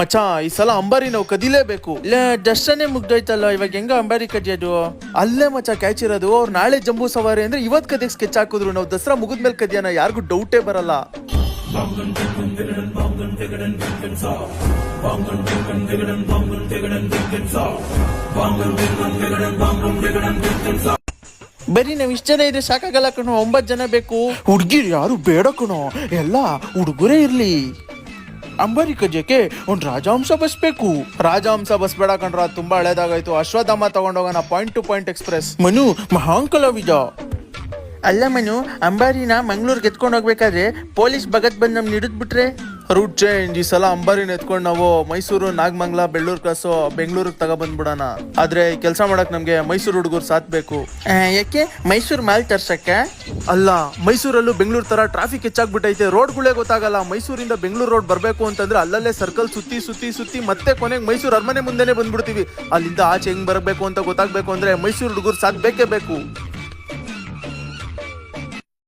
ಮಚ್ಚ ಈ ಸಲ ಅಂಬಾರಿ ನಾವು ಕದಿಲೇಬೇಕು. ದರ್ಶನೇ ಮುಗ್ದೋಯ್ತಲ್ಲ ಇವಾಗ ಹೆಂಗ ಅಂಬಾರಿ ಕದಿಯೋದು? ಅಲ್ಲೇ ಮಚ್ಚ ಕ್ಯಾಚ್ ಇರೋದು ಅವ್ರು ನಾಳೆ ಜಂಬೂ ಸವಾರಿ ಅಂದ್ರೆ ಇವತ್ ಕದಿಯಕ್ ಸ್ಕೆಚ್ ಹಾಕಿದ್ರು. ನಾವು ದಸರಾ ಮುಗಿದ್ಮೇಲೆ ಕದಿಯೋಣ ಯಾರಿಗೂ ಡೌಟೇ ಬರಲ್ಲ. ಬರೀ ನಾವ್ ಇಷ್ಟ ಜನ ಇದ್ರೆ ಸಾಕಾಗಲ್ಲ ಕಣೋ ಒಂಬತ್ ಜನ ಬೇಕು. ಹುಡ್ಗಿರ್ ಯಾರು ಬೇಡ ಕಣೋ. ಎಲ್ಲ ಹುಡುಗರೇ ಇರ್ಲಿ. ಅಂಬಾರಿ ಕಜ್ಜಕ್ಕೆ ಒಂದು ರಾಜಹಂಸ ಬಸ್ಬೇಕು. ರಾಜಹಂಸ ಬಸ್ ಬೇಡ ಕಣ್ರ ತುಂಬಾ ಹಳೇದಾಗಾಯ್ತು. Ashwathama ತಗೊಂಡೋಗೋಣ point to point express Manu ಮಹಾಂಕಲಾವಿದ ಅಲ್ಲ ಮನು ಅಂಬಾರಿನ ಮಂಗ್ಳೂರ್ಗೆ ಎತ್ಕೊಂಡು ಹೋಗ್ಬೇಕಾದ್ರೆ ಪೊಲೀಸ್ ಭಗತ್ ಬಂದ್ ನಮ್ ಹಿಡಿದ್ಬಿಟ್ರೆ ರೂಟ್ ಚೇಂಜ್ ಈ ಸಲ ಅಂಬಾರಿನ ಎತ್ಕೊಂಡು ನಾವು ಮೈಸೂರು ನಾಗಮಂಗ್ಲ ಬೆಳ್ಳೂರು ಕಾಸು ಬೆಂಗಳೂರಿಗೆ ತಗೊಬಂದ್ಬಿಡೋಣ. ಆದ್ರೆ ಕೆಲಸ ಮಾಡಕ್ ನಮ್ಗೆ ಮೈಸೂರು ಹುಡುಗರು ಸಾಥ್ ಬೇಕು ಯಾಕೆ? ಮೈಸೂರು ಮಾಲ್ ತರ್ಸಕ್ಕ? ಅಲ್ಲ, ಮೈಸೂರಲ್ಲೂ ಬೆಂಗಳೂರು ತರ ಟ್ರಾಫಿಕ್ ಹೆಚ್ಚಾಗ್ಬಿಟ್ಟೈತೆ. ರೋಡ್ಗಳೇ ಗೊತ್ತಾಗಲ್ಲ. ಮೈಸೂರಿಂದ ಬೆಂಗಳೂರು ರೋಡ್ ಬರಬೇಕು ಅಂತಂದ್ರೆ ಅಲ್ಲಲ್ಲೇ ಸರ್ಕಲ್ ಸುತ್ತಿ ಸುತ್ತಿ ಸುತ್ತಿ ಮತ್ತೆ ಕೊನೆಗೆ ಮೈಸೂರು ಅರಮನೆ ಮುಂದೆನೆ ಬಂದ್ಬಿಡ್ತೀವಿ. ಅಲ್ಲಿಂದ ಆಚೆ ಹೆಂಗ್ ಬರಬೇಕು ಅಂತ ಗೊತ್ತಾಗಬೇಕು ಅಂದ್ರೆ ಮೈಸೂರು ಹುಡುಗರು ಸಾಕ್ ಬೇಕೇ ಬೇಕು.